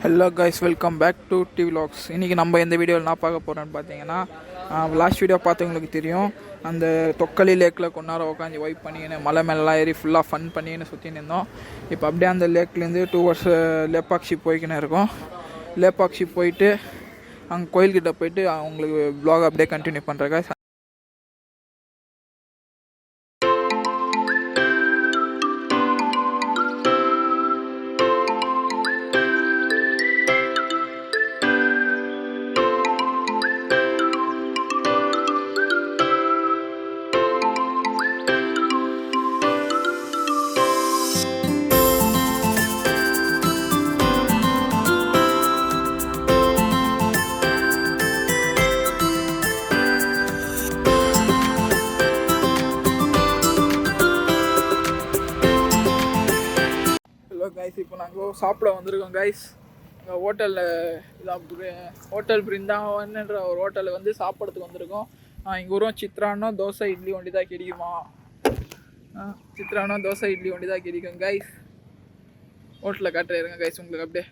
Hello guys welcome back to T vlogs இன்றைக்கி நம்ம எந்த வீடியோவில் நான் பார்க்க போகிறோன்னு பார்த்தீங்கன்னா லாஸ்ட் வீடியோ பார்த்தவங்களுக்கு தெரியும். அந்த தொக்கலி லேக்கில் கொஞ்ச நேரம் உட்காந்து வைப் பண்ணிக்கின்னு மலை மேலாம் ஏறி ஃபுல்லாக ஃபன் பண்ணின்னு சுற்றின்னு இருந்தோம். இப்போ அப்படியே அந்த லேக்லேருந்து டூ ஹவர்ஸ் லேப்பாக்ஷி போய்க்கின்னு இருக்கோம். லேப்பாக்ஷி போயிட்டு அங்கே கோயில்கிட்ட போயிட்டு அவங்களுக்கு ப்ளாக் அப்படியே கண்டினியூ பண்ணுறேன் கைஸ் சாப்பிட வந்திருக்கோம் கைஸ் எங்கள் ஹோட்டலில் இதான் ஹோட்டல் பிருந்தாவன்ன்ற ஒரு ஹோட்டலில் வந்து சாப்பிட்றதுக்கு வந்திருக்கோம். இங்கே வரும் சித்ரானோ தோசை இட்லி ஒண்டி தான் கிடைக்குமா? சித்ரானோ தோசை இட்லி ஒண்டி தான் கிடைக்கும் கைஸ் ஹோட்டலில் காட்டுறேன் கைஸ் உங்களுக்கு அப்படியே.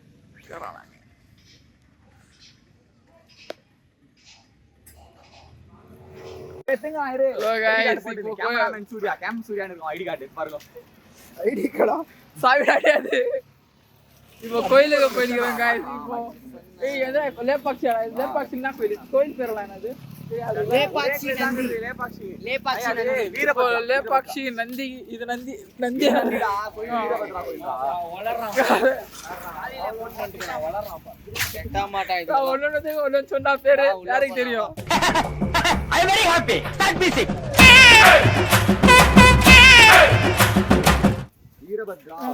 Hello guys, இப்போ கோயில் ஐடி கடா சாவி அடையாது இப்போ கோயிலுக்கு போயிருக்கிறோம் காய்ஸ் இப்போ ஏய் எது லேபாக்சி கோயில்? கோயில் என்னது? லேபாக்சி நந்தி. இது நந்தி நந்தி ஒன்னொன்னு ஒன்னு சொன்னா பேரு யாருக்கு தெரியும்?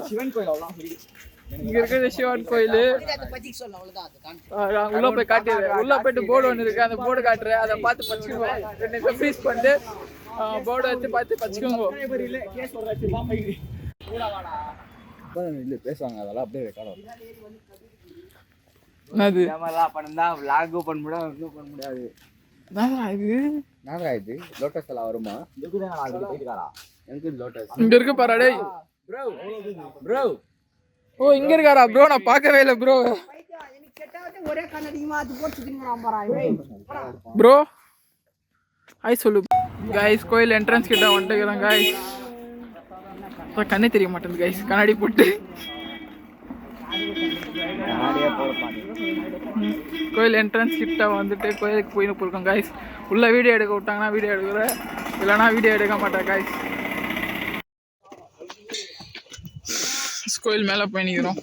சிவன் கோயில் அவ்வளோ இங்க இருக்கிறது சிவன் கோயில். உள்ள போய் காட்டிடுறேன். உள்ள போயிட்டு போர்டு ஒன்று இருக்கு. அந்த போர்டு காட்டுறேன். அதை பார்த்து பச்சுக்கோங்க. ரெண்டு நிமிஷம் ஃப்ரீஸ் பண்ணிட்டு போர்டை வச்சு பார்த்து பச்சுக்கோங்க. இல்லை பேசுவாங்க. அதெல்லாம் அப்படியே ரெக்கார்ட் கேமரா பண்ணா vlog பண்ண முடியாது ஒன்றும் பண்ண முடியாது. இது? லோட்டஸ் எல்லாம் வருமா? எனக்கு லோட்டஸ் இங்க இருக்கு பாரு டேய் ப்ரோ ப்ரோ ஓ இங்க இருக்காரா ப்ரோ நான் பார்க்கவே இல்லை ப்ரோ ஒரே அது போட்டு தின்னுறான் ப்ரோ ஹாய் சொல்லு. கைஸ் கோயில் என்ட்ரன்ஸ் கிட்ட வந்துட்டுக்கிறோம் காய்ஸ் இப்போ கண்ணே தெரிய மாட்டேங்குது கைஸ் கண்ணாடி போட்டு. கோயில் என்ட்ரன்ஸ் கிட்ட வந்துட்டு கோயிலுக்கு போயின்னு போயிருக்கோம் கைஸ் உள்ள வீடியோ எடுக்க விட்டாங்கன்னா வீடியோ எடுக்கிறேன் இல்லைனா வீடியோ எடுக்க மாட்டேன் காய்ஸ் கோயில் மேலே போய் நிற்கிறோம்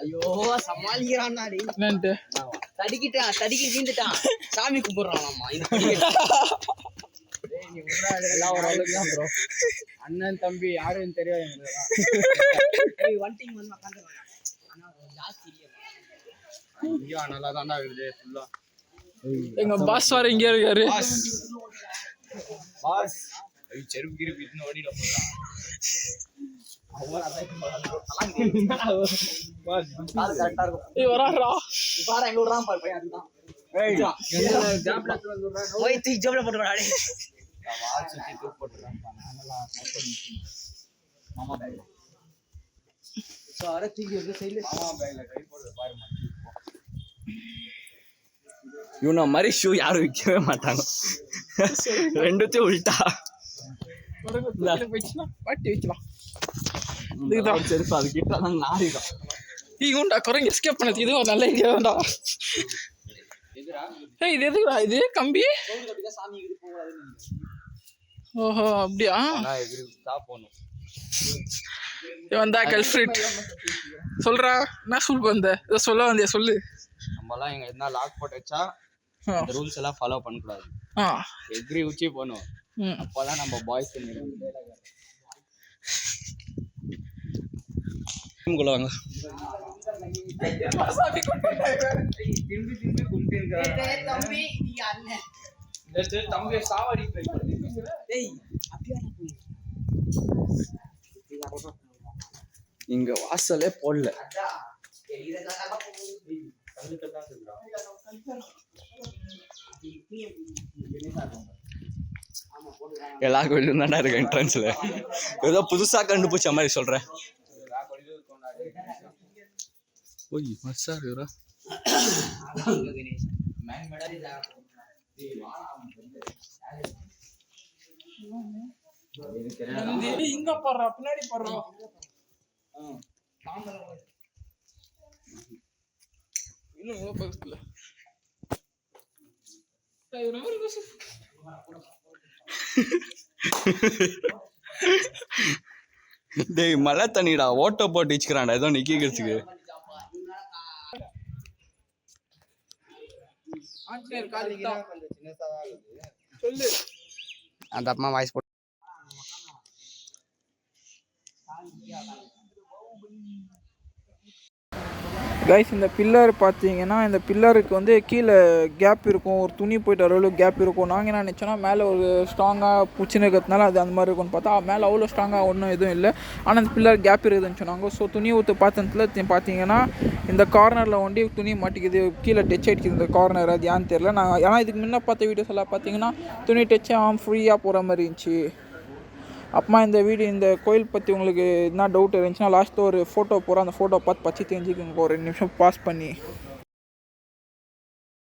ஐயோ சமாளிக்கிறான் என்னன்ட்டு? தடிக்கிட்டான் தடிக்கி வீந்துட்டான் சாமி கும்பிடுறான் அம்மா எல்லாம் ஒரு அளவுக்கு தான் ப்ரோ அண்ணன் தம்பி யாருன்னு தெரியாது எங்களுக்கு வண்டிங் வந்து உட்காந்துருவாங்க ஆனா ஜாஸ்தி இல்லையா. ஐயா நல்லா தான்டா இருக்குது ஃபுல்லா எங்க பாஸ் வர இங்கே இருக்காரு. பாஸ் செருப்பு கிருப்பு இத்தனை ஓடிட போகிறான் கரெக்டா மாதிரி ஷூ யாரும் விற்கவே மாட்டாங்க. ரெண்டுத்தையும் உள்டா. பாட்டி வைக்கலாம் இதுதான் செருப்பு அது கிட்ட தான் நாரிடும் இவன்டா குரங்கு எஸ்கேப் பண்ணது இது ஒரு நல்ல ஐடியா தான்டா ஏய் இது எதுக்குடா இது கம்பி ஓஹோ அப்படியா தான் கல்ஃப்ரிட் சொல்றா என்ன சொல் வந்த இதை சொல்ல வந்தியா சொல்லு நம்மலாம் எங்க எதுனா லாக் போட்டு வச்சா ரூல்ஸ் எல்லாம் ஃபாலோ பண்ணக்கூடாது எக்ரி உச்சி போகணும் அப்போதான் நம்ம பாய்ஸ் குள்ள வாங்க திரும்பி திரும்பி கும்பிட்டு தம்பி நீ அண்ணன் தம்பி சாவடி ட்ரை டேய் அப்படியே போய் இங்க வாசலே போடல. எல்லா கோயிலும் தாண்டா இருக்கு என்ட்ரன்ஸ்ல ஏதோ புதுசா கண்டுபிடிச்ச மாதிரி சொல்றேன். ஓய் மச்சா இருக்குறா இங்க போடுறா பின்னாடி போடுறா இன்னும் பக்கத்துல ரொம்ப. டேய் மழை தண்ணிடா. ஓட்ட போட்டு வச்சுக்கிறான்டா ஏதோ நிக்கிறதுக்கு. அந்த அம்மா வாய்ஸ் போட்டு கைஸ் இந்த பில்லர் பார்த்தீங்கன்னா இந்த பில்லருக்கு வந்து கீழே கேப் இருக்கும். ஒரு துணி போயிட்டு வர கேப் இருக்கும். நாங்கள் என்ன நினச்சோன்னா மேலே ஒரு ஸ்ட்ராங்காக பூச்சின்னு இருக்கிறதுனால அது அந்த மாதிரி இருக்கும்னு பார்த்தா மேலே அவ்வளோ ஸ்ட்ராங்காக ஒன்றும் எதுவும் இல்லை. ஆனால் அந்த பில்லர் கேப் இருக்குதுன்னு சொன்னாங்க. ஸோ துணி ஊற்று பார்த்ததுல பார்த்தீங்கன்னா இந்த கார்னரில் ஒண்டி துணி மாட்டிக்குது. கீழே டச் ஆகிடுக்குது இந்த கார்னர் அது ஏன்னு தெரியல. நான் ஏன்னா இதுக்கு முன்னே பார்த்த வீடியோஸ் எல்லாம் பார்த்தீங்கன்னா துணி டச் ஆம் ஃப்ரீயாக போகிற மாதிரி இருந்துச்சு. அப்புறமா இந்த வீடியோ இந்த கோயில் பற்றி உங்களுக்கு என்ன டவுட் இருந்துச்சுன்னா லாஸ்ட்டில் ஒரு ஃபோட்டோ போகிறோம் அந்த ஃபோட்டோ பார்த்து பச்சை தெரிஞ்சுக்கோங்க ஒரு ரெண்டு நிமிஷம் பாஸ் பண்ணி.